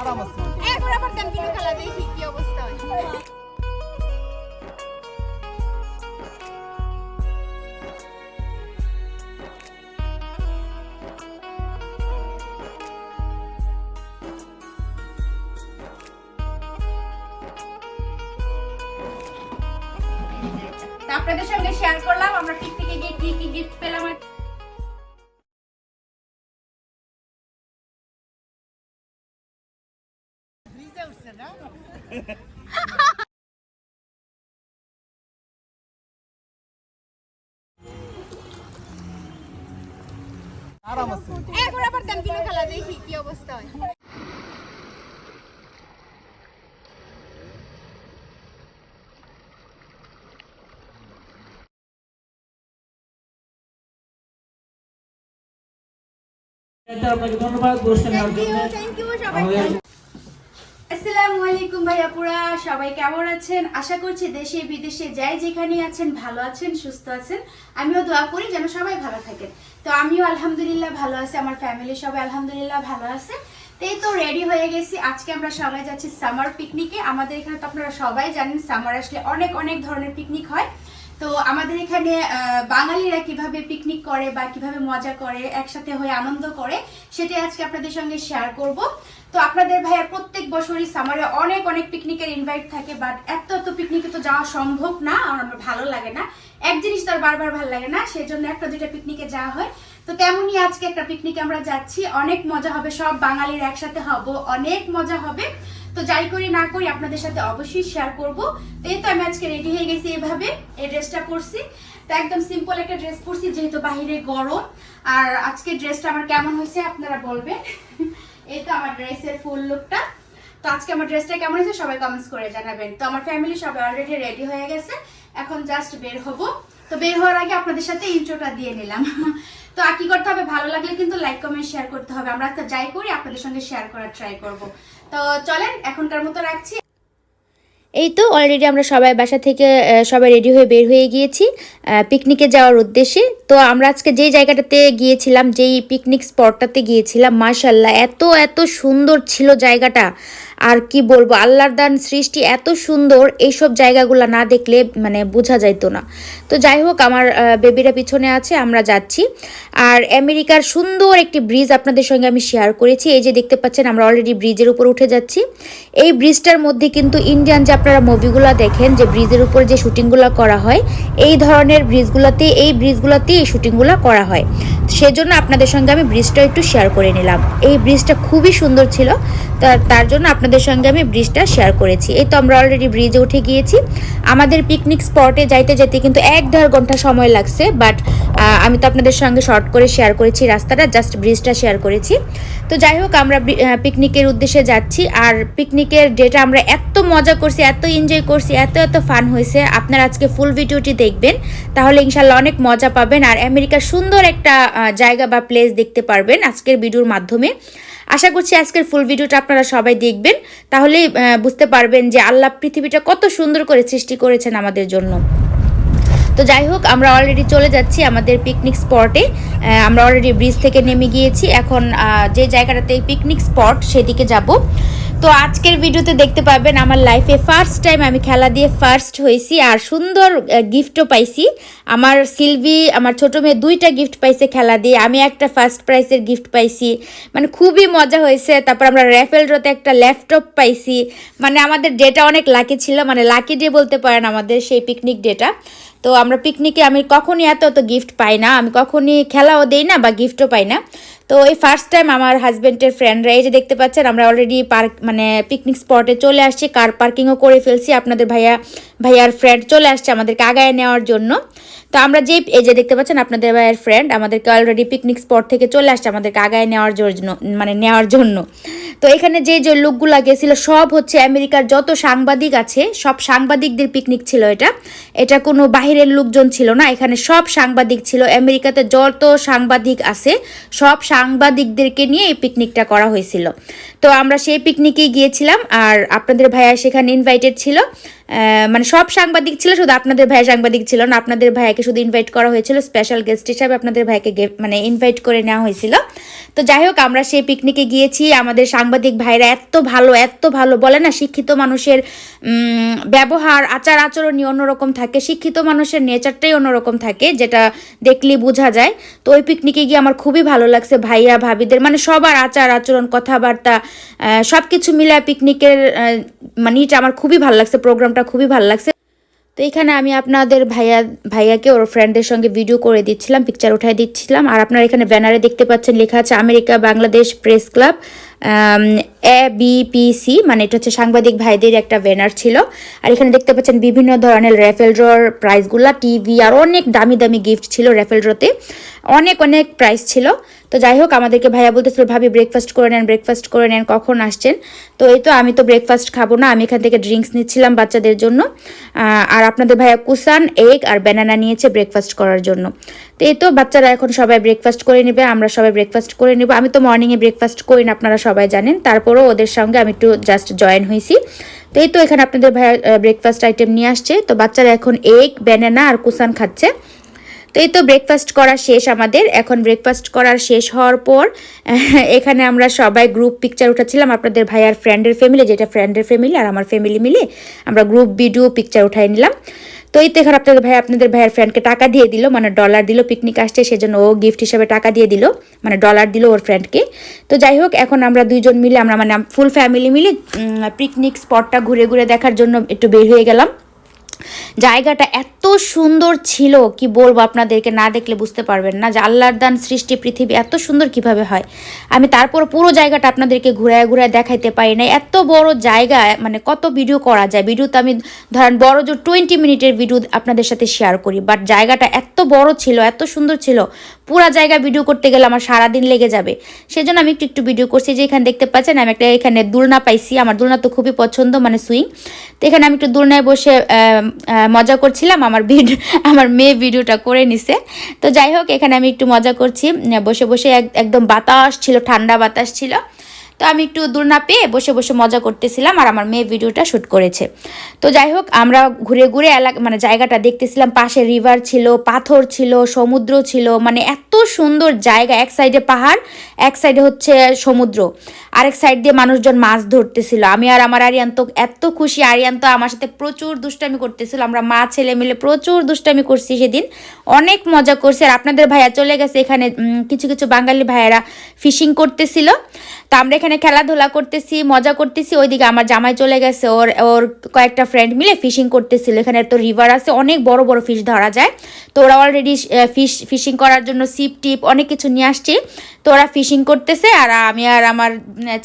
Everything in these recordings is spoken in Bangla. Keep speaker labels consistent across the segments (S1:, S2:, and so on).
S1: আরাম আছে।
S2: আবার দেখি কি অবস্থা আপনাদের সঙ্গে শেয়ার করলাম, আমরা পিকনিকে গিয়ে কি কি গিফট পেলাম আর
S1: আরাম আছে
S2: এখন আবার কন্টিনিউ খেলা দেখি কি অবস্থা হয়।
S3: আপনাকে ধন্যবাদ পুরস্কার নেওয়ার জন্য
S2: থ্যাংক ইউ
S3: আমাদের
S2: সবাইকে আসসালামু আলাইকুম ভাইয়াপুরা সবাই কেমন আছেন? আশা করছি দেশে, বিদেশে যাই যেখানে আছেন, ভালো আছেন, সুস্থ আছেন। আমিও দোয়া করি যেন সবাই ভালো থাকেন। তো আমিও আলহামদুলিল্লাহ ভালো আছি, আমার ফ্যামিলি সবাই আলহামদুলিল্লাহ ভালো আছে। এই তো রেডি হয়ে গেছি। আজকে আমরা সবাই যাচ্ছি সামার পিকনিকে আমাদের এখানে তো আপনারা সবাই জানেন সামার আসলে অনেক অনেক ধরনের পিকনিক হয়। তো আমাদের এখানে বাঙালিরা কীভাবে পিকনিক করে বা কীভাবে মজা করে, একসাথে হয়ে আনন্দ করে, সেটাই আজকে আপনাদের সঙ্গে শেয়ার করব। তো আপনাদের ভাইয়া প্রত্যেক বছরই সামারে অনেক অনেক পিকনিকের ইনভাইট থাকে বাট এত এত পিকনিকে তো যাওয়া সম্ভব না, আর আমার ভালো লাগে না। এক জিনিস তো আর বারবার ভালো লাগে না, সেজন্য একটা, দুইটা পিকনিকে যাওয়া হয়। তো তেমনই আজকে একটা পিকনিকে আমরা যাচ্ছি, অনেক মজা হবে, সব বাঙালির একসাথে হব, অনেক মজা হবে। তো যাই করি না করি আপনাদের সাথে অবশ্যই শেয়ার করব। তো এই তো আমি আজকে রেডি হয়ে গেছি এভাবে, এই ড্রেসটা পরছি। তো একদম সিম্পল একটা ড্রেস পরছি, যেহেতু বাইরে গরম। আর আজকে ড্রেসটা আমার কেমন হয়েছে আপনারা বলবেন? এই তো আমার ড্রেসের ফুল লুকটা। তো আজকে আমার ড্রেসটা কেমন হয়েছে সবাই কমেন্টস করে জানাবেন। তো আমার ফ্যামিলি সবাই অলরেডি রেডি হয়ে গেছে। এখন জাস্ট বের হব। তো বের হওয়ার আগে আপনাদের সাথে ইন্ট্রোটা দিয়ে নিলাম। তো আর কি করতে হবে? ভালো লাগলে কিন্তু লাইক কমেন্ট শেয়ার করতে হবে। আমরা তো যাই করি, আপনাদের সঙ্গে শেয়ার করার ট্রাই করব। তো চলেন, এখনকার মতো রাখছি।
S4: এই তো অলরেডি আমরা সবাই বাসা থেকে সবাই রেডি হয়ে বের হয়ে গিয়েছি। পিকনিকে যাওয়ার উদ্দেশ্যে। তো আমরা আজকে যেই জায়গাটাতে গিয়েছিলাম, যেই পিকনিক স্পটটাতে গিয়েছিলাম মাশাল্লাহ এত এত সুন্দর ছিল জায়গাটা। আর কি বলব, আল্লাহর দান, সৃষ্টি এত সুন্দর, এইসব জায়গাগুলো না দেখলে মানে বোঝা যাইতো না। তো যাই হোক, আমার বেবিরা পিছনে আছে, আমরা যাচ্ছি। আর আমেরিকার সুন্দর একটি ব্রিজ আপনাদের সঙ্গে আমি শেয়ার করেছি। এই যে দেখতে পাচ্ছেন, আমরা অলরেডি ব্রিজের উপর উঠে যাচ্ছি। এই ব্রিজটার মধ্যে কিন্তু ইন্ডিয়ান যে আপনারা মুভিগুলো দেখেন, যে ব্রিজের উপর যে শুটিংগুলো করা হয়, এই ধরনের ব্রিজগুলোতে এই ব্রিজগুলোতে এই শুটিংগুলো করা হয়। সেজন্য আপনাদের সঙ্গে আমি ব্রিজটা একটু শেয়ার করে নিলাম। এই ব্রিজটা খুবই সুন্দর ছিল। তার জন্য আপনাদের সঙ্গে আমি ব্রিজটা শেয়ার করেছি। এই তো আমরা অলরেডি ব্রিজে উঠে গিয়েছি। আমাদের পিকনিক স্পটে যাইতে যেতে কিন্তু এক দেড় ঘণ্টা সময় লাগছে। বাট আমি তো আপনাদের সঙ্গে শর্ট করে শেয়ার করেছি রাস্তাটা জাস্ট ব্রিজটা শেয়ার করেছি। তো যাই হোক, আমরা পিকনিকের উদ্দেশ্যে যাচ্ছি। আর পিকনিকের ডেটা আমরা এত মজা করছি এত এনজয় করছি এত এত ফান হয়েছে। আপনারা আজকে ফুল ভিডিওটি দেখবেন। তাহলে ইনশাল্লাহ অনেক মজা পাবেন আর আমেরিকার সুন্দর একটা জায়গা বা প্লেস দেখতে পারবেন আজকের ভিডিওর মাধ্যমে। আশা করছি আজকের ফুল ভিডিওটা আপনারা সবাই দেখবেন। তাহলেই আহ, বুঝতে পারবেন যে আল্লাহ পৃথিবীটা কত সুন্দর করে সৃষ্টি করেছেন আমাদের জন্য। তো যাই হোক আমরা অলরেডি চলে যাচ্ছি আমাদের পিকনিক স্পটে আমরা অলরেডি ব্রিজ থেকে নেমে গিয়েছি। এখন যে জায়গাটাতে পিকনিক স্পট সেদিকে যাব। তো আজকের ভিডিওতে দেখতে পাবেন আমার লাইফে ফার্স্ট টাইম আমি খেলা দিয়ে ফার্স্ট হয়েছি আর সুন্দর গিফটও পাইছি। আমার সিলভি, আমার ছোট মেয়ে দুইটা গিফট পাইছে খেলা দিয়ে। আমি একটা ফার্স্ট প্রাইজের গিফট পাইছি। মানে খুবই মজা হয়েছে। তারপর আমরা র্যাফেল ড্রতে একটা ল্যাপটপ পাইছি। মানে আমাদের ডেটা অনেক লাকি ছিল। মানে লাকি ডে বলতে পারেন আমাদের সেই পিকনিক ডেটা তো আমরা পিকনিকে আমি কখনই এত এত গিফট পাই না। আমি কখনই খেলাও দেই না বা গিফটও পাই না। তো এই ফার্স্ট টাইম আমার হাজব্যান্ডের ফ্রেন্ডরা এই যে দেখতে পাচ্ছেন, আমরা অলরেডি পার্ক মানে পিকনিক স্পটে চলে আসছি কার পার্কিংও করে ফেলছি। আপনাদের ভাইয়া, ভাইয়ার ফ্রেন্ড চলে আসছে আমাদেরকে আগায় নেওয়ার জন্য। তো আমরা যেই এই যে দেখতে পাচ্ছেন আপনাদের ভাইয়ের ফ্রেন্ড আমাদেরকে অলরেডি পিকনিক স্পট থেকে চলে আসছে, আমাদেরকে আগায় নেওয়ার জন্য মানে নেওয়ার জন্য। তো এখানে যে যে লোকগুলো গেছিল, সব হচ্ছে আমেরিকার যত সাংবাদিক আছে, সব সাংবাদিকদের পিকনিক ছিল এটা। এটা কোনো বাহিরের লোকজন ছিল না, এখানে সব সাংবাদিক ছিল। আমেরিকাতে যত সাংবাদিক আছে, সব সাংবাদিকদেরকে নিয়ে এই পিকনিকটা করা হয়েছিল। তো আমরা সেই পিকনিকেই গিয়েছিলাম, আর আপনাদের ভাইয়া সেখানে ইনভাইটেড ছিল। মানে সব সাংবাদিক ছিল, শুধু আপনাদের ভাইয়া সাংবাদিক ছিল না, আপনাদের ভাইয়াকে শুধু ইনভাইট করা হয়েছিল স্পেশাল গেস্ট হিসাবে আপনাদের ভাইকে মানে ইনভাইট করে নেওয়া হয়েছিল। তো যাই হোক, আমরা সেই পিকনিকে গিয়েছি, আমাদের সাংবাদিক ভাইরা এত ভালো এত ভালো, বলে না শিক্ষিত মানুষের ব্যবহার, আচার আচরণই অন্যরকম থাকে, শিক্ষিত মানুষের নেচারটাই অন্যরকম থাকে, যেটা দেখলে বোঝা যায়। তো ওই পিকনিকে গিয়ে আমার খুবই ভালো লাগছে, ভাইয়া, ভাবিদের মানে সবার আচার আচরণ, কথাবার্তা সব কিছু মিলে পিকনিকের মানে আমার খুবই ভালো লাগছে প্রোগ্রামটা খুবই ভালো লাগছে। তো এখানে আমি আপনাদের ভাইয়া, ভাইয়াকে ওর ফ্রেন্ডের সঙ্গে ভিডিও করে দিচ্ছিলাম পিকচার উঠাই দিচ্ছিলাম। আর আপনারা এখানে ব্যানারে দেখতে পাচ্ছেন, লেখা আছে America Bangladesh press club A BPC মানে এটা হচ্ছে সাংবাদিক ভাইদের একটা ব্যানার ছিল। আর এখানে দেখতে পাচ্ছেন বিভিন্ন ধরনের র্যাফেল ড্রর প্রাইজগুলা টিভি আর অনেক দামি দামি গিফট ছিল র্যাফেল ড্রতে অনেক অনেক প্রাইস ছিল। তো যাই হোক, আমাদেরকে ভাইয়া বলতেছিল, ভাবি ব্রেকফাস্ট করে নেন ব্রেকফাস্ট করে নেন, কখন আসছেন? তো এই তো আমি তো ব্রেকফাস্ট খাব না, আমি এখান থেকে ড্রিঙ্কস নিচ্ছিলাম বাচ্চাদের জন্য। আর আপনাদের ভাইয়া কুসান এগ আর ব্যানানা নিয়েছে ব্রেকফাস্ট করার জন্য। তো এই তো বাচ্চারা এখন সবাই ব্রেকফাস্ট করে নেবে, আমরা সবাই ব্রেকফাস্ট করে নেব। আমি তো মর্নিংয়ে ব্রেকফাস্ট করি না, আপনারা সবাই জানেন। তারপরও ওদের সঙ্গে আমি একটু জাস্ট জয়েন হয়েছি। তো এই তো এখানে আপনাদের ভাইয়া ব্রেকফাস্ট আইটেম নিয়ে আসছে। তো বাচ্চারা এখন এগ ব্যানানা আর কুসান খাচ্ছে। তো এই তো ব্রেকফাস্ট করা শেষ আমাদের। এখন ব্রেকফাস্ট করার শেষ হওয়ার পর, এখানে আমরা সবাই গ্রুপ পিকচার উঠাচ্ছিলাম আপনাদের ভাইয়ার ফ্রেন্ডের ফ্যামিলি যেটা ফ্রেন্ডের ফ্যামিলি আর আমার ফ্যামিলি মিলে আমরা গ্রুপ ভিডিও পিকচার উঠাই নিলাম। তো এই তো এখানে আপনাদের ভাই, আপনাদের ভাইয়ের ফ্রেন্ডকে টাকা দিয়ে দিল মানে ডলার দিল পিকনিক আসছে, সেজন্য ও গিফট হিসেবে টাকা দিয়ে দিল মানে ডলার দিল ওর ফ্রেন্ডকে তো যাই হোক, এখন আমরা দুইজন মিলে আমরা মানে ফুল ফ্যামিলি মিলে পিকনিক স্পটটা ঘুরে ঘুরে দেখার জন্য একটু বের হয়ে গেলাম। জায়গাটা এত সুন্দর ছিল, কি বলব আপনাদেরকে, না দেখলে বুঝতে পারবেন না যে আল্লাহর দান সৃষ্টি পৃথিবী এত সুন্দর কীভাবে হয়। আমি তারপর পুরো জায়গাটা আপনাদেরকে ঘুরায় ঘুরায় দেখাইতে পারি না এত বড় জায়গা মানে কত ভিডিও করা যায়। ভিডিও তো আমি ধরেন বড় যে টোয়েন্টি মিনিটের ভিডিও আপনাদের সাথে শেয়ার করি বাট জায়গাটা এত বড় ছিল, এত সুন্দর ছিল। পুরা জায়গা ভিডিও করতে গেলে আমার সারাদিন লেগে যাবে। সেজন্য আমি একটু একটু ভিডিও করছি, যে এখানে দেখতে পাচ্ছেন, আমি একটা এখানে দুলনা পাইছি। আমার দুলনা তো খুবই পছন্দ মানে সুইং। তো এখানে আমি একটু দুলনায় বসে মজা করছিলাম। আমার ভিডিও আমার মেয়ে ভিডিওটা করে নিছে। তো যাই হোক, এখানে আমি একটু মজা করছি। বসে বসে এক- একদম বাতাস ছিল, ঠান্ডা বাতাস ছিল। তো আমি একটু দূর না পেয়ে বসে বসে মজা করতেছিলাম আর আমার মেয়ে ভিডিওটা শ্যুট করেছে। তো যাই হোক, আমরা ঘুরে ঘুরে এলাকা মানে জায়গাটা দেখতেছিলাম, পাশে রিভার ছিল, পাথর ছিল, সমুদ্র ছিল মানে এত সুন্দর জায়গা, এক সাইডে পাহাড়, এক সাইডে হচ্ছে সমুদ্র, আরেক সাইড দিয়ে মানুষজন মাছ ধরতেছিল। আমি আর আমার আরিয়ান তো এত খুশি, আরিয়ান তো আমার সাথে প্রচুর দুষ্টামি করতেছিল, আমরা মা ছেলে মিলে প্রচুর দুষ্টামি করছি সেদিন, অনেক মজা করছি। আর আপনাদের ভাইয়া চলে গেছে এখানে কিছু কিছু বাঙালি ভাইয়েরা ফিশিং করতেছিল। তো আমরা এখানে খেলাধুলা করতেছি, মজা করতেছি, ওইদিকে আমার জামাই চলে গেছে, ওর ওর কয়েকটা ফ্রেন্ড মিলে ফিশিং করতেছিল। এখানে তো রিভার আছে, অনেক বড় বড় ফিশ ধরা যায়। তো ওরা অলরেডি ফিশ ফিশিং করার জন্য সিপ টিপ অনেক কিছু নিয়ে আসছি। তো ওরা ফিশিং করতেছে আর আমি আর আমার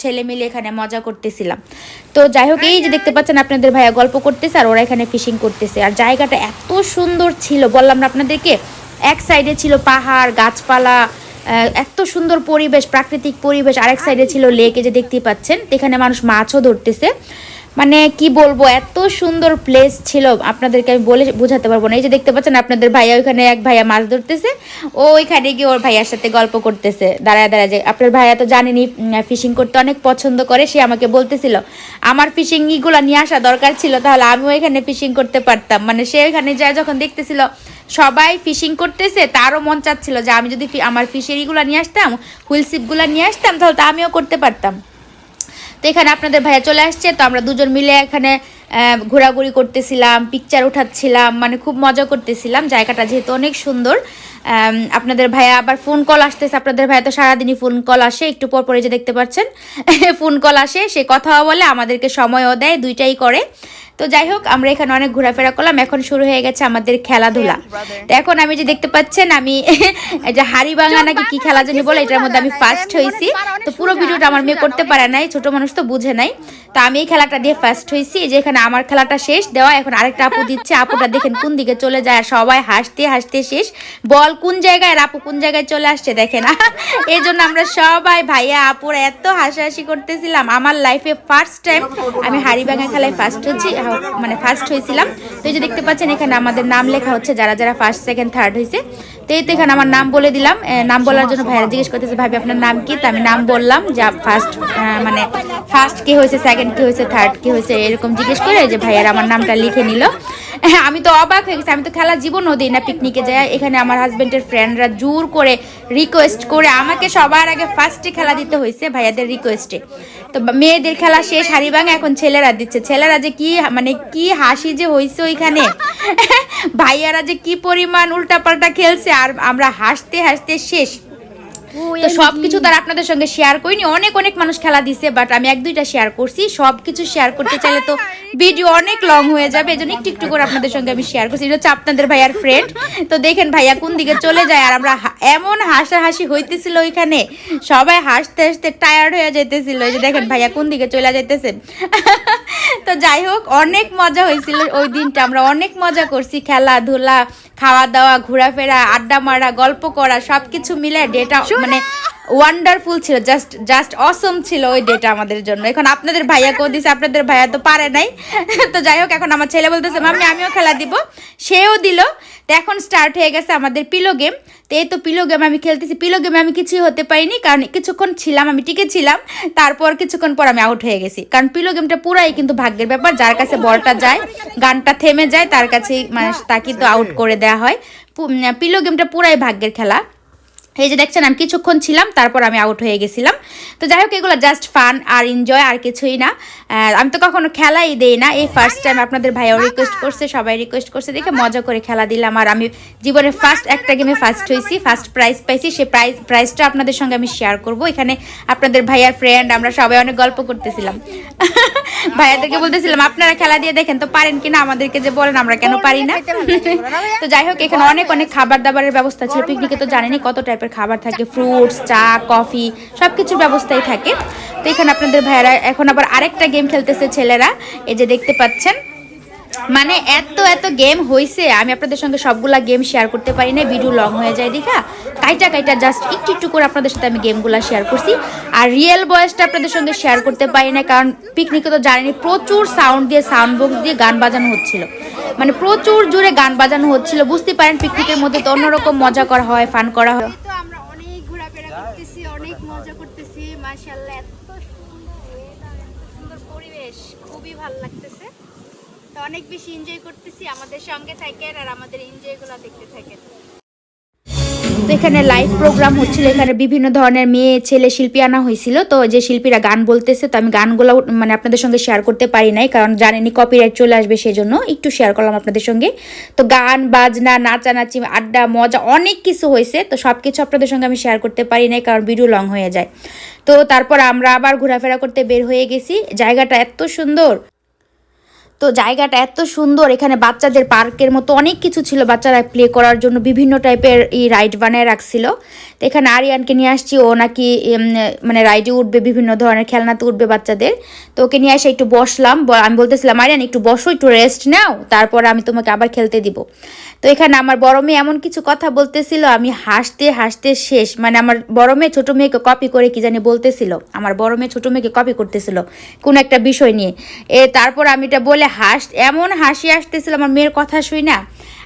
S4: ছেলে মিলে এখানে মজা করতেছিলাম। তো যাই হোক, এই যে দেখতে পাচ্ছেন আপনাদের ভাইয়া গল্প করতেছে আর ওরা এখানে ফিশিং করতেছে। আর জায়গাটা এত সুন্দর ছিল, বললাম না আপনাদেরকে, এক সাইডে ছিল পাহাড়, গাছপালা এত সুন্দর পরিবেশ প্রাকৃতিক পরিবেশ। আরেক সাইডে ছিল লেক এ যে দেখতে পাচ্ছেন এখানে মানুষ মাছও ধরতেছে। মানে কি বলব, এত সুন্দর প্লেস ছিল। আপনাদেরকে আমি বলে বোঝাতে পারব না। এই যে দেখতে পাচ্ছেন, আপনাদের ভাইয়া ওইখানে, এক ভাইয়া মাছ ধরতেছে। ও ওইখানে গিয়ে ওর ভাইয়ার সাথে গল্প করতেছে। দাঁড়ায় দাঁড়ায় যে, আপনার ভাইয়া তো জানেনি ফিশিং করতে অনেক পছন্দ করে, সে আমাকে বলতেছিল, আমার ফিশিং ইগুলো নিয়ে আসা দরকার ছিল, তাহলে আমিও এখানে ফিশিং করতে পারতাম। মানে সে ওইখানে যায় যখন দেখতেছিল, সবাই ফিশিং করতেছে, তারও মন চাচ্ছিল যে, আমি যদি আমার ফিশারিগুলো নিয়ে আসতাম হুইল সিপগুলো নিয়ে আসতাম, তাহলে তো আমিও করতে পারতাম। তো এখানে আপনাদের ভাইয়া চলে আসছে, তো আমরা দুজন মিলে এখানে ঘোরাঘুরি করতেছিলাম পিকচার উঠাচ্ছিলাম মানে খুব মজা করতেছিলাম। জায়গাটা যেহেতু অনেক সুন্দর আপনাদের ভাইয়া আবার ফোন কল আসতেছে। আপনাদের ভাইয়া তো সারাদিনই ফোন কল আসে, একটু পর পরে যে দেখতে পাচ্ছেন ফোন কল আসে, সে কথাও বলে, আমাদেরকে সময়ও দেয়, দুইটাই করে। তো যাই হোক আমরা এখানে অনেক ঘোরাফেরা করলাম। এখন শুরু হয়ে গেছে আমাদের খেলাধুলা। তো এখন আমি যে দেখতে পাচ্ছেন আমি এই যে হাড়ি ভাঙা নাকি কি খেলা জানি বলে এটার মধ্যে আমি ফার্স্ট হয়েছি। তো পুরো ভিডিওটা আমার মেয়ে করতে পারে নাই ছোট মানুষ তো বুঝে নাই। তো আমি এই খেলাটা দিয়ে ফার্স্ট হয়েছি যে এখানে আমার খেলাটা শেষ, দেওয়া এখন আরেকটা আপু দিচ্ছে, আপুটা দেখেন কোন দিকে চলে যায় আর সবাই হাসতে হাসতে শেষ। বল কোন জায়গায়, আর আপু কোন জায়গায় চলে আসছে দেখেন। এই জন্য আমরা সবাই, ভাইয়া, আপুরা এত হাসাহাসি করতেছিলাম, আমার লাইফে ফার্স্ট টাইম আমি হাড়ি ভাঙা খেলায় ফার্স্ট হচ্ছি মানে ফার্স্ট হয়েছিলাম তো এই যে দেখতে পাচ্ছেন, এখানে আমাদের নাম লেখা হচ্ছে, যারা যারা ফার্স্ট সেকেন্ড থার্ড হয়েছে তো এই তো এখানে আমার নাম বলে দিলাম। নাম বলার জন্য ভাইরা জিজ্ঞেস করতেছে, ভাবি, আপনার নাম কি? তো আমি নাম বললাম, যা ফার্স্ট মানে ফার্স্ট কি হয়েছে সেকেন্ড কি হয়েছে থার্ড কি হয়েছে, এরকম জিজ্ঞেস করে যে ভাইয়ারা আমার নামটা লিখে নিল। আমি তো অবাক হয়ে গেছি। আমি তো খেলা জীবনও দিই না পিকনিকে যাই। এখানে আমার হাজবেন্ডের ফ্রেন্ডরা জোর করে রিকোয়েস্ট করে আমাকে সবার আগে ফার্স্টে খেলা দিতে হয়েছে ভাইয়াদের রিকোয়েস্টে তো মেয়েদের খেলা শেষ হারিবাং এখন ছেলেরা দিচ্ছে। ছেলেরা যে কি মানে কি হাসি যে হয়েছে ওইখানে? ভাইয়ারা যে কি পরিমাণ উল্টাপাল্টা খেলছে আর আমরা হাসতে হাসতে শেষ। তো সব কিছু তার আপনাদের সঙ্গে শেয়ার করিনি। অনেক অনেক মানুষ খেলা দিছে বাট আমি এক দুইটা শেয়ার করছি। সব কিছু শেয়ার করতে চাইলে তো ভিডিও অনেক লং হয়ে যাবে এজন্য একটু একটু করে আপনাদের সঙ্গে আমি শেয়ার করছি। এটা হচ্ছে আপনাদের ভাইয়ার ফ্রেন্ড তো দেখেন ভাইয়া কোন দিকে চলে যায় আর আমরা এমন হাসাহাসি হইতেছিল ওইখানে। সবাই হাসতে হাসতে টায়ার্ড হয়ে যাইতেছিল। এই যে দেখেন ভাইয়া কোন দিকে চলে যাইতেছে। তো যাই হোক অনেক মজা হয়েছিল ওই দিনটা। আমরা অনেক মজা করছি খেলাধুলা খাওয়া দাওয়া ঘোরাফেরা আড্ডা মারা গল্প করা সবকিছু মিলে ডেটা মানে ওয়ান্ডারফুল ছিল জাস্ট জাস্ট অসম ছিল ওই ডেটা আমাদের জন্য। এখন আপনাদের ভাইয়া কো দিছে, আপনাদের ভাইয়া তো পারে নাই। তো যাই হোক, এখন আমার ছেলে বলতেছে, মাম্মি, আমিও খেলা দিব। সেও দিল। তো এখন স্টার্ট হয়ে গেছে আমাদের পিলো গেম তো এই তো পিলো গেম আমি খেলতেছি। পিলো গেমে আমি কিছুই হতে পারিনি, কারণ কিছুক্ষণ ছিলাম, আমি টিকে ছিলাম। তারপর কিছুক্ষণ পর আমি আউট হয়ে গেছি। কারণ পিলো গেমটা পুরাই কিন্তু ভাগ্যের ব্যাপার, যার কাছে বলটা যায়, গানটা থেমে যায়, তার কাছেই মানে তাকে তো আউট করে দেওয়া হয়। পিলো গেমটা পুরাই ভাগ্যের খেলা। এই যে দেখছেন আমি কিছুক্ষণ ছিলাম তারপর আমি আউট হয়ে গেছিলাম। তো যাই হোক এগুলো জাস্ট ফান আর এনজয় আর কিছুই না। আমি তো কখনো খেলাই দেই না। এই ফার্স্ট টাইম আপনাদের ভাইও রিকোয়েস্ট করছে সবাই রিকোয়েস্ট করছে দেখে মজা করে খেলা দিলাম। আর আমি জীবনে ফার্স্ট একটা গেমে ফার্স্ট হয়েছি ফার্স্ট প্রাইজ পাইছি। সেই প্রাইজ প্রাইজটা আপনাদের সঙ্গে আমি শেয়ার করব। এখানে আপনাদের ভাইয়ার ফ্রেন্ড আমরা সবাই অনেক গল্প করতেছিলাম। ভাইয়াদেরকে বলতেছিলাম আপনারা খেলা দিয়ে দেখেন তো পারেন কিনা? আমাদেরকে যে বলেন আমরা কেন পারি না? তো যাই হোক এখানে অনেক অনেক খাবার দাবারের ব্যবস্থা ছিল। পিকনিকে তো জানেনই কত টাইপের খাবার থাকে ফ্রুটস চা কফি সব কিছুর ব্যবস্থাই থাকে। তো এখানে আপনাদের ভাইয়ারা এখন আবার আরেকটা গেম খেলতেছে ছেলেরা। এই যে দেখতে পাচ্ছেন। মানে এত এত গেম হয়েছে আমি আপনাদের সঙ্গে সবগুলা গেম শেয়ার করতে পারি না ভিডিও লং হয়ে যায় দেখা। কাইটা কাইটা জাস্ট একটু একটু করে আপনাদের সাথে আমি গেমগুলো শেয়ার করছি। আর রিয়েল বয়েসটা আপনাদের সঙ্গে শেয়ার করতে পারি না কারণ পিকনিকে তো জানেনি প্রচুর সাউন্ড দিয়ে সাউন্ড বক্স দিয়ে গান বাজানো হচ্ছিল। মানে প্রচুর জোরে গান বাজানো হচ্ছিল, বুঝতে পারেন পিকনিকের মধ্যে তো অন্যরকম মজা করা হয় ফান করা হয়
S2: তো আমরা অনেক ঘোরাফেরা করতেছি অনেক মজা করতেছি এত সুন্দর ওয়েদার এত সুন্দর পরিবেশ, খুবই ভালো লাগতেছে। তো অনেক বেশি এনজয় করতেছি আমাদের সঙ্গে থাকেন আর আমাদের এনজয়গুলো দেখতে থাকেন।
S4: তো এখানে লাইভ প্রোগ্রাম হচ্ছিল। এখানে বিভিন্ন ধরনের মেয়ে, ছেলে শিল্পী আনা হয়েছিল। তো যে শিল্পীরা গান বলতেছে, তো আমি গানগুলো মানে আপনাদের সঙ্গে শেয়ার করতে পারি নাই, কারণ জানেনি কপিরাইট চলে আসবে সেই জন্য একটু শেয়ার করলাম আপনাদের সঙ্গে। তো গান, বাজনা, নাচানাচি, আড্ডা, মজা, অনেক কিছু হয়েছে। তো সব কিছু আপনাদের সঙ্গে আমি শেয়ার করতে পারি নাই, কারণ ভিডিও লং হয়ে যায়। তো তারপর আমরা আবার ঘোরাফেরা করতে বের হয়ে গেছি। জায়গাটা এত সুন্দর। তো জায়গাটা এত সুন্দর, এখানে বাচ্চাদের পার্কের মতো অনেক কিছু ছিল বাচ্চারা প্লে করার জন্য, বিভিন্ন টাইপের এই রাইড বানায় রাখছিল। তো এখানে আরিয়ানকে নিয়ে আসছি, ও নাকি মানে রাইডে উঠবে, বিভিন্ন ধরনের খেলনাতে উঠবে বাচ্চাদের। তো ওকে নিয়ে এসে একটু বসলাম আমি বলতেছিলাম, আরিয়ান, একটু বসো, একটু রেস্ট নাও, তারপর আমি তোমাকে আবার খেলতে দিব। তো এখানে আমার বড় মেয়ে এমন কিছু কথা বলতেছিল, আমি হাসতে হাসতে শেষ মানে আমার বড় মেয়ে ছোট মেয়েকে কপি করে কি জানি বলতেছিল, আমার বড় মেয়ে ছোট মেয়েকে কপি করতেছিল, কোন একটা বিষয় নিয়ে। এ, তারপর আমি এটা বলে হাস এমন হাসি আসতেছিল, আমার মেয়ের কথা শুই না,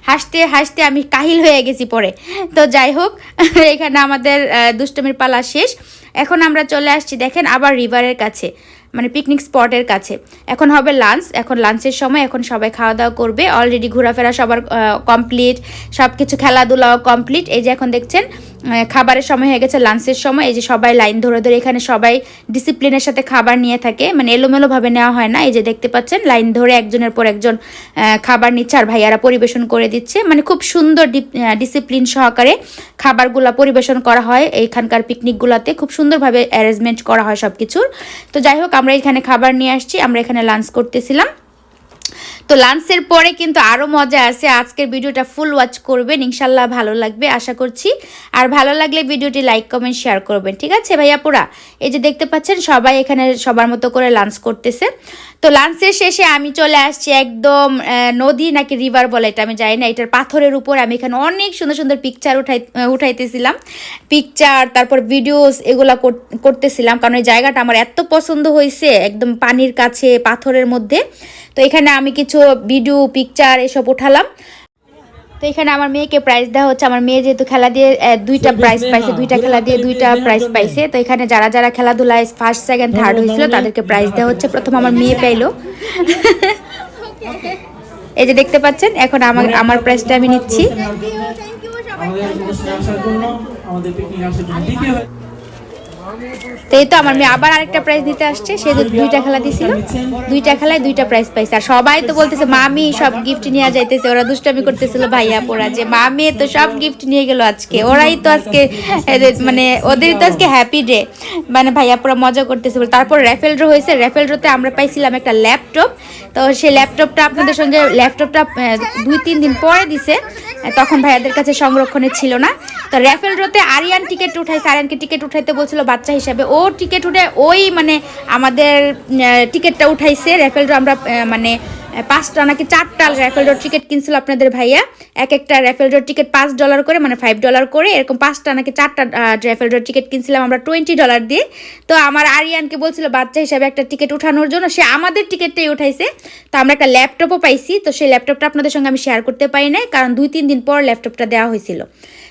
S4: হাসতে হাসতে আমি কাহিল হয়ে গেছি পরে। তো যাই হোক, এখানে আমাদের দুষ্টমির পালা শেষ। এখন আমরা চলে আসছি, দেখেন আবার রিভারের কাছে। মানে পিকনিক স্পটের কাছে। এখন হবে লাঞ্চ এখন লাঞ্চের সময়, এখন সবাই খাওয়া দাওয়া করবে। অলরেডি ঘোরাফেরা সবার কমপ্লিট সব কিছু খেলাধুলাও কমপ্লিট এই যে এখন দেখছেন খাবারের সময় হয়ে গেছে লাঞ্চের সময়। এই যে সবাই লাইন ধরে ধরে এখানে সবাই ডিসিপ্লিনের সাথে খাবার নিয়ে থাকে। মানে এলোমেলোভাবে নেওয়া হয় না। এই যে দেখতে পাচ্ছেন লাইন ধরে একজনের পর একজন খাবার নিচ্ছে আর ভাইয়ারা পরিবেশন করে দিচ্ছে। মানে খুব সুন্দর ডিসিপ্লিন সহকারে খাবারগুলো পরিবেশন করা হয়। এইখানকার পিকনিকগুলোতে খুব সুন্দরভাবে অ্যারেঞ্জমেন্ট করা হয় সব কিছুর তো যাই হোক আমরা এখানে খাবার নিয়ে আসছি, আমরা এখানে লাঞ্চ করতেছিলাম। তো লাঞ্চের পরে কিন্তু আরও মজা আছে। আজকের ভিডিওটা ফুল ওয়াচ করবেন, ইনশাল্লাহ ভালো লাগবে, আশা করছি। আর ভালো লাগলে ভিডিওটি লাইক কমেন্ট শেয়ার করবেন, ঠিক আছে ভাইয়া পুরা এই যে দেখতে পাচ্ছেন, সবাই এখানে সবার মতো করে লাঞ্চ করতেছে। তো লাঞ্চের শেষে আমি চলে আসছি একদম নদী নাকি রিভার বলে এটা, আমি জানি না, এটার পাথরের উপর আমি এখানে অনেক সুন্দর সুন্দর পিকচার উঠাই উঠাইতেছিলাম। পিকচার তারপর ভিডিওস এগুলা কর- করতেছিলাম, কারণ এই জায়গাটা আমার এত পছন্দ হয়েছে একদম পানির কাছে, পাথরের মধ্যে। তো এখানে আমি কিছু ভিডিও পিকচার এসব উঠালাম। তো এখানে আমার মেয়েকে প্রাইজ দেওয়া হচ্ছে। আমার মেয়ে যেহেতু খেলা দিয়ে দুইটা প্রাইজ পাইছে দুইটা খেলা দিয়ে দুইটা প্রাইজ পাইছে। তো এখানে যারা যারা খেলাধুলায় ফার্স্ট সেকেন্ড থার্ড হয়েছিল তাদেরকে প্রাইজ দেওয়া হচ্ছে। প্রথম আমার মেয়ে পাইলো। এই যে দেখতে পাচ্ছেন এখন আমার আমার প্রাইজটা আমি নিচ্ছি।
S3: আমাদের
S4: তো এই তো আমার মেয়ে আবার আরেকটা প্রাইজ নিতে আসছে। সে দুইটা খেলা দিছিল, দুইটা খেলায় দুইটা প্রাইজ পাইছে। আর সবাই তো বলতেছে, মামি, সব গিফট নিয়ে যাইতেছে। ওরা দুষ্টামি করতেছিল ভাইয়া, পোরা যে, মামি তো সব গিফট নিয়ে গেল আজকে। ওরাই তো আজকে মানে ওদের তো আজকে হ্যাপি ডে মানে ভাইয়া পুরো মজা তারপর র্যাফেল ড্র হয়েছে। র্যাফেল ড্রোতে আমরা পাইছিলাম একটা ল্যাপটপ তো সেই ল্যাপটপটা আপনাদের সঙ্গে ল্যাপটপটা দুই, তিন দিন পরে দিছে। তখন ভাইয়াদের কাছে সংরক্ষণে ছিল না। তো র্যাফেল ড্রোতে আরিয়ান টিকিট উঠাইছে। আরিয়ানকে টিকিট উঠাইতে বলছিল বাচ্চা হিসাবে। ও টিকিট উঠে ওই মানে আমাদের টিকিটটা উঠাইছে। র্যাফেল ড্র আমরা মানে পাঁচটা নাকি চারটা র্যাফেল ড্র টিকিট কিনছিল আপনাদের ভাইয়া। এক একটা র্যাফেল ড্র টিকিট পাঁচ ডলার করে মানে ফাইভ ডলার করে, এরকম পাঁচটা নাকি চারটা র্যাফেল ড্র টিকিট কিনছিলাম আমরা টোয়েন্টি ডলার দিয়ে। তো আমার আরিয়ানকে বলছিল, বাচ্চা হিসাবে একটা টিকিট উঠানোর জন্য সে আমাদের টিকিটটাই উঠাইছে। তো আমরা একটা ল্যাপটপও পাইছি। তো সেই ল্যাপটপটা আপনাদের সঙ্গে আমি শেয়ার করতে পারি নাই, কারণ দুই, তিন দিন পর ল্যাপটপটা দেওয়া হয়েছিল।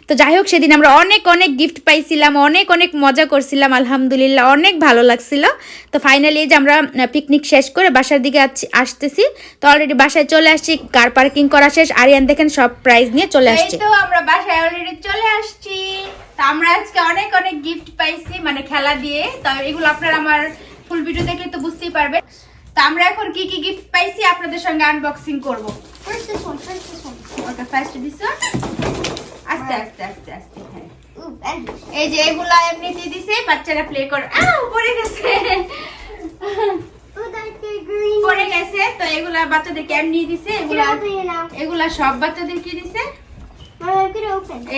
S4: তো যাই হোক সেদিন আমরা অনেক অনেক গিফট পাইছিলাম অনেক অনেক মজা করছিলাম আলহামদুলিল্লাহ অনেক ভালো লাগছিল। তো ফাইনালি যে আমরা পিকনিক শেষ করে বাসার দিকে আসতেছি। তো অলরেডি বাসায় চলে আসছি কার পার্কিং করা শেষ। আরিয়ান দেখেন সব প্রাইজ নিয়ে চলে
S2: এই
S4: আসছে।
S2: তো আমরা বাসায় অলরেডি চলে আসছি। তো আমরা আজকে অনেক অনেক গিফট পাইছি মানে খেলা দিয়ে। তো এগুলো আপনারা আমার ফুল ভিডিও দেখলে তো বুঝতেই পারবেন। তো আমরা এখন কি কি গিফট পাইছি আপনাদের সঙ্গে আনবক্সিং করব।
S1: This one.
S2: ওটা ফার্স্ট আস্তে আস্তে আস্তে আস্তে হ্যাঁ. এই যে এগুলা এমনিতে দিছে বাচ্চারা প্লে করে পড়ে গেছে. পড়ে গেছে তো এগুলা বাচ্চাদেরকে এমনি দিছে এগুলা. এগুলা সব বাচ্চাদের কি দিছে.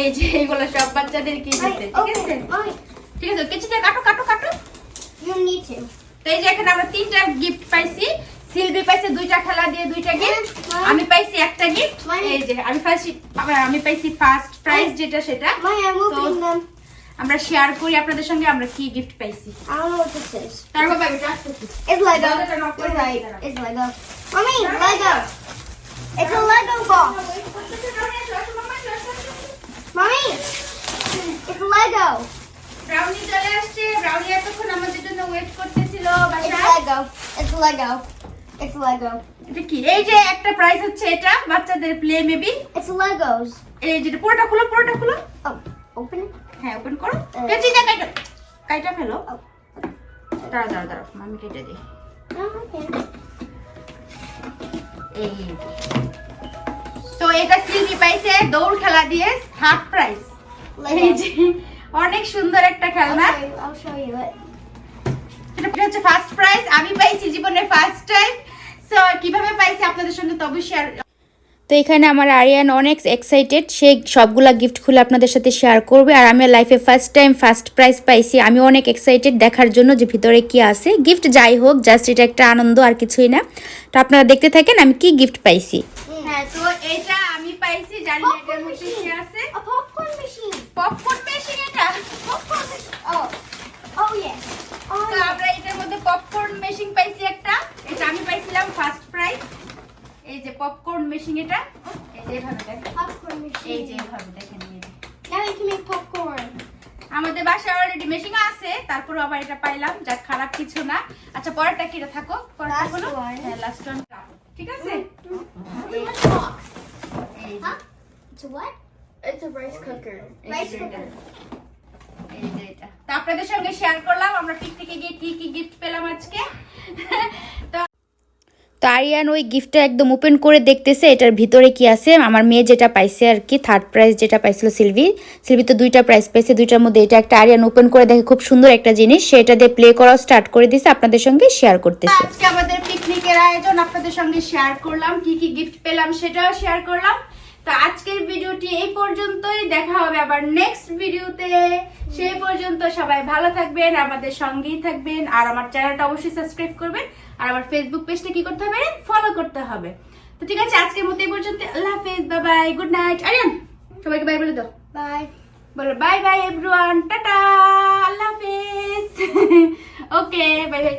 S2: এই যে এগুলা সব বাচ্চাদের কি দিছে ঠিক আছে ঠিক আছে কেচিটা কাটো কাটো কাটো. তো এই যে এখানে আমরা তিনটা গিফট পাইছি সিলভি পাইছে দুইটা খেলা দিয়ে দুইটা গিফট আমি পাইছি একটা গিফট? এই যে আমি পাইছি আমি পাইছি ফার্স্ট প্রাইজ যেটা সেটা আমরা শেয়ার করি আপনাদের সঙ্গে আমরা কি গিফট পাইছি তার বাবা এটা
S1: It's Lego. It's like, it's Lego. Mommy, Lego. It's a Lego ball. Mommy, it's Lego.
S2: Brownie চলে আসছে ব্রাউনি এতক্ষণ আমাদের জন্য ওয়েট করতেছিল
S1: It's
S2: বাসায়
S1: Lego. It's Lego. It's Lego.
S2: এটা কি? এই যে একটা প্রাইজ হচ্ছে এটা বাচ্চাদের প্লে মেবি
S1: It's Legos.
S2: এই যেটা পুরোটা খুলো পুরোটা খুলো।
S1: Oh, open
S2: হ্যাঁ ওপেন করো।
S1: Uh.
S2: কেচিটা কাইটা কাইটা ফেলো।
S1: Oh.
S2: দাঁড়া দাঁড়া দাঁড়া আমি কেটে দিই।
S1: Oh,
S2: এই তো এটা সিলভি পাইছে? দৌড় খেলা দিয়ে হাফ প্রাইস এই যে অনেক সুন্দর একটা খেলনা. এটা হচ্ছে ফার্স্ট প্রাইজ আমি পাইছি জীবনে ফার্স্ট টাইম সো কীভাবে পাইছি আপনাদের সঙ্গে? তো অবশ্যই
S4: তো এখানে আমার আরিয়ান অনেক এক্সাইটেড সে সবগুলা গিফট খুলে আপনাদের সাথে শেয়ার করবে। আর আমি লাইফে ফার্স্ট টাইম ফার্স্ট প্রাইজ পাইছি। আমি অনেক এক্সাইটেড দেখার জন্য যে ভিতরে কি আছে। গিফট যাই হোক জাস্ট এটা একটা আনন্দ আর কিছুই না। তো আপনারা দেখতে থাকেন আমি কি গিফট পাইছি।
S2: হ্যাঁ তো এটা আমি পাইছি জানি এটার মধ্যে কি আছে।
S1: popcorn machine.
S2: পপকর্ন মেশিন এটা.
S1: Oh. Oh, yes. Oh,
S2: তো আমরা এটার মধ্যে পপকর্ন মেশিন পাইছি একটা। এটা আমি পাইছিলাম ফার্স্ট প্রাইজ এই যে পপকর্ন মেশিন এটা এই যে এভাবে দেখেন
S1: Popcorn
S2: এই যে এভাবে দেখেন এই যে।
S1: Now we can make
S2: আমাদের বাসায় অলরেডি মেশিন আছে তারপর আবার এটা পাইলাম যা খারাপ কিছু না। আচ্ছা পরেরটা কি থাকো পরেরটা হলো হ্যাঁ লাস্ট ওয়ান ঠিক আছে?
S1: It's a rice
S2: এই যে এটা।
S1: cooker.
S2: এই যে এটা। তো আপনাদের সঙ্গে শেয়ার করলাম আমরা পিকনিকে গিয়ে কি কি গিফট পেলাম আজকে? তো
S4: তো আরিয়ান ওই গিফটটা একদম ওপেন করে দেখতেছে, এটার ভিতরে কি আছে? আমার মেয়ে যেটা পাইছে আর কি থার্ড প্রাইজ যেটা পাইছিল সিলভি। সিলভি তো দুইটা প্রাইজ পাইছে দুইটার মধ্যে এটা একটা আরিয়ান ওপেন করে দেখে খুব সুন্দর একটা জিনিস, সেটা দিয়ে প্লে করা স্টার্ট করে দিছে, আপনাদের সঙ্গে শেয়ার করতেছে।
S2: আজকে আমাদের পিকনিকের আয়োজন, আপনাদের সঙ্গে শেয়ার করলাম, কি কি গিফট পেলাম সেটাও শেয়ার করলাম। তো আজকের ভিডিওটি এই পর্যন্তই। দেখা হবে আবার নেক্সট ভিডিওতে। সেই পর্যন্ত সবাই ভালো থাকবেন আমাদের সঙ্গেই থাকবেন আর আমার চ্যানেলটা অবশ্যই সাবস্ক্রাইব করবেন আর আমার ফেসবুক পেজটা কি করতে হবে? ফলো করতে হবে। তো ঠিক আছে আজকের মতো এই পর্যন্ত। আল্লাহ হাফেজ bye bye good night Aryan সবাইকে বাই বলে দাও।
S1: বাই
S2: বলো বাই বাই এভরিওয়ান টাটা আল্লাহ হাফেজ। Okay bye bye